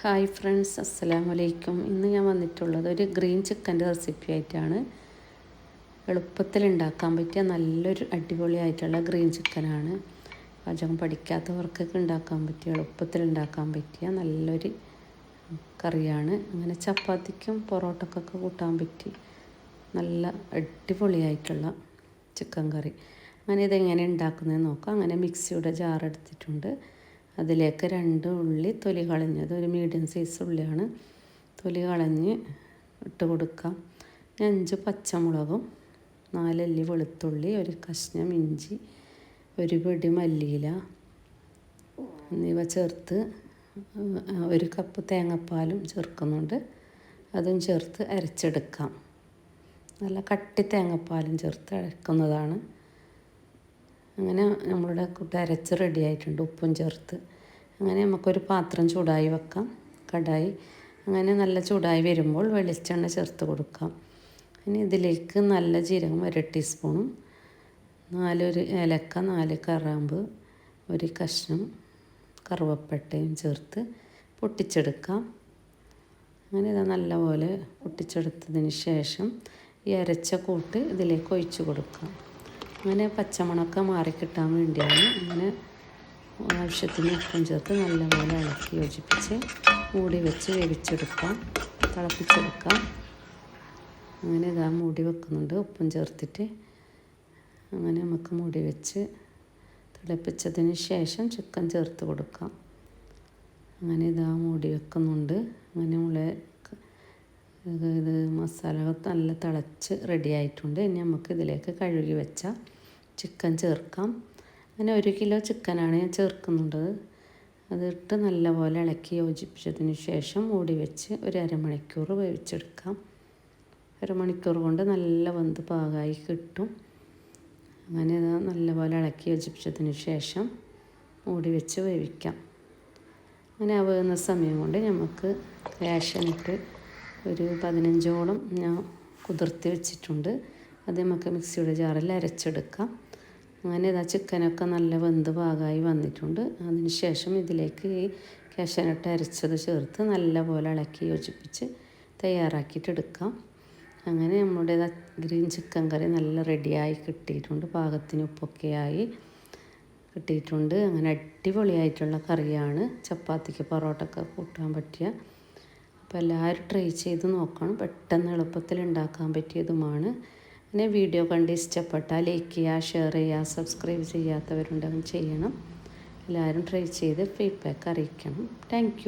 Hi friends അസ്സലാമു അലൈക്കും ഇന്ന് ഞാൻ വന്നിട്ടുള്ളത് ഒരു ഗ്രീൻ ചിക്കന്റെ റെസിപ്പി ആയിട്ടാണ്. എളുപ്പത്തിൽ ഉണ്ടാക്കാൻ പറ്റിയ നല്ലൊരു അടിപൊളിയായിട്ടുള്ള ഗ്രീൻ ചിക്കനാണ്. പാചകം പഠിക്കാത്തവർക്കൊക്കെ ഉണ്ടാക്കാൻ പറ്റിയ എളുപ്പത്തിൽ ഉണ്ടാക്കാൻ പറ്റിയ നല്ലൊരു കറിയാണ്. അങ്ങനെ ചപ്പാത്തിക്കും പൊറോട്ടക്കൊക്കെ കൂട്ടാൻ പറ്റി നല്ല അടിപൊളിയായിട്ടുള്ള ചിക്കൻ കറി. അങ്ങനെ ഇതെങ്ങനെ ഉണ്ടാക്കുന്നതെന്ന് നോക്കാം. അങ്ങനെ മിക്സിയുടെ ജാർ എടുത്തിട്ടുണ്ട്. അതിലേക്ക് രണ്ട് ഉള്ളി തൊലി കളഞ്ഞത് ഒരു മീഡിയം സൈസ് ഉള്ളിയാണ്. തൊലി കളഞ്ഞ് ഇട്ട് കൊടുക്കാം. അഞ്ച് പച്ചമുളകും നാലല്ലി വെളുത്തുള്ളി ഒരു കഷ്ണം ഇഞ്ചി ഒരു പിടി മല്ലിയില എന്നിവ ചേർത്ത് ഒരു കപ്പ് തേങ്ങാപ്പാലും ചേർക്കുന്നുണ്ട്. അതും ചേർത്ത് അരച്ചെടുക്കാം. നല്ല കട്ടി തേങ്ങാപ്പാലും ചേർത്ത് അരക്കുന്നതാണ്. അങ്ങനെ നമ്മളുടെ കൂട്ട് അരച്ച് റെഡി ആയിട്ടുണ്ട് ഉപ്പും ചേർത്ത്. അങ്ങനെ നമുക്കൊരു പാത്രം ചൂടായി വെക്കാം കടായി. അങ്ങനെ നല്ല ചൂടായി വരുമ്പോൾ വെളിച്ചെണ്ണ ചേർത്ത് കൊടുക്കാം. ഇനി ഇതിലേക്ക് നല്ല ജീരകം ഒരു ടീസ്പൂണും നാലൊരു ഏലക്ക നാല് കറാമ്പ് ഒരു കഷ്ണം കറുവപ്പട്ടയും ചേർത്ത് പൊട്ടിച്ചെടുക്കാം. അങ്ങനെ ഇത് നല്ലപോലെ പൊട്ടിച്ചെടുത്തതിന് ശേഷം ഈ അരച്ച കൂട്ട് ഇതിലേക്ക് ഒഴിച്ചു കൊടുക്കാം. അങ്ങനെ പച്ചമണക്ക മാറിക്കിട്ടാൻ വേണ്ടിയാണ് അങ്ങനെ ആവശ്യത്തിന് ഉപ്പും ചേർത്ത് നല്ലപോലെ ഇളക്കി യോജിപ്പിച്ച് മൂടി വെച്ച് വേവിച്ചെടുക്കാം തിളപ്പിച്ചെടുക്കാം. അങ്ങനെ ഇതാ മൂടി വെക്കുന്നുണ്ട്. ഉപ്പും ചേർത്തിട്ട് അങ്ങനെ നമുക്ക് മൂടി വെച്ച് തിളപ്പിച്ചതിന് ശേഷം ചിക്കൻ ചേർത്ത് കൊടുക്കാം. അങ്ങനെ ഇതാ മൂടി വെക്കുന്നുണ്ട്. അങ്ങനെ നമ്മളെ ഇത് മസാല നല്ല തിളച്ച് റെഡി ആയിട്ടുണ്ട്. ഇനി നമുക്ക് ഇതിലേക്ക് കഴുകി വെച്ച ചിക്കൻ ചേർക്കാം. അങ്ങനെ ഒരു കിലോ ചിക്കനാണ് ഞാൻ ചേർക്കുന്നുണ്ട്. അതിട്ട് നല്ലപോലെ ഇളക്കി യോജിപ്പിച്ചതിന് ശേഷം മൂടി വെച്ച് ഒരു അരമണിക്കൂർ വേവിച്ചെടുക്കാം. അരമണിക്കൂർ കൊണ്ട് നല്ല വെന്ത് പാകമായി കിട്ടും. അങ്ങനെ ഇത് നല്ലപോലെ ഇളക്കി യോജിപ്പിച്ചതിന് ശേഷം മൂടി വെച്ച് വേവിക്കാം. അങ്ങനെ ആ വേവുന്ന സമയം കൊണ്ട് നമുക്ക് റേഷനിട്ട് ഒരു പതിനഞ്ചോളം ഞാൻ കുതിർത്തി വെച്ചിട്ടുണ്ട്. അത് നമുക്ക് മിക്സിയുടെ ജാറിൽ അരച്ചെടുക്കാം. അങ്ങനെ ഇതാ ചിക്കനൊക്കെ നല്ല വെന്ത് പാകമായി വന്നിട്ടുണ്ട്. അതിന് ശേഷം ഇതിലേക്ക് ഈ കാഷ്യനട്ട് അരച്ചത് ചേർത്ത് നല്ലപോലെ ഇളക്കി യോജിപ്പിച്ച് തയ്യാറാക്കിയിട്ട് എടുക്കാം. അങ്ങനെ നമ്മുടെ ഗ്രീൻ ചിക്കൻ കറി നല്ല റെഡിയായി കിട്ടിയിട്ടുണ്ട്. പാകത്തിന് ഉപ്പൊക്കെ ആയി കിട്ടിയിട്ടുണ്ട്. അങ്ങനെ അടിപൊളിയായിട്ടുള്ള കറിയാണ്. ചപ്പാത്തിക്ക് പൊറോട്ടയൊക്കെ കൂട്ടാൻ പറ്റിയ അപ്പോൾ എല്ലാവരും ട്രൈ ചെയ്ത് നോക്കണം. പെട്ടെന്ന് എളുപ്പത്തിൽ ഉണ്ടാക്കാൻ പറ്റിയതുമാണ്. പിന്നെ വീഡിയോ കണ്ട് ഇഷ്ടപ്പെട്ടാൽ ലൈക്ക് ചെയ്യുക ഷെയർ ചെയ്യുക സബ്സ്ക്രൈബ് ചെയ്യാത്തവരുണ്ടെങ്കിൽ ചെയ്യണം. എല്ലാവരും ട്രൈ ചെയ്ത് ഫീഡ്ബാക്ക് അറിയിക്കണം. താങ്ക്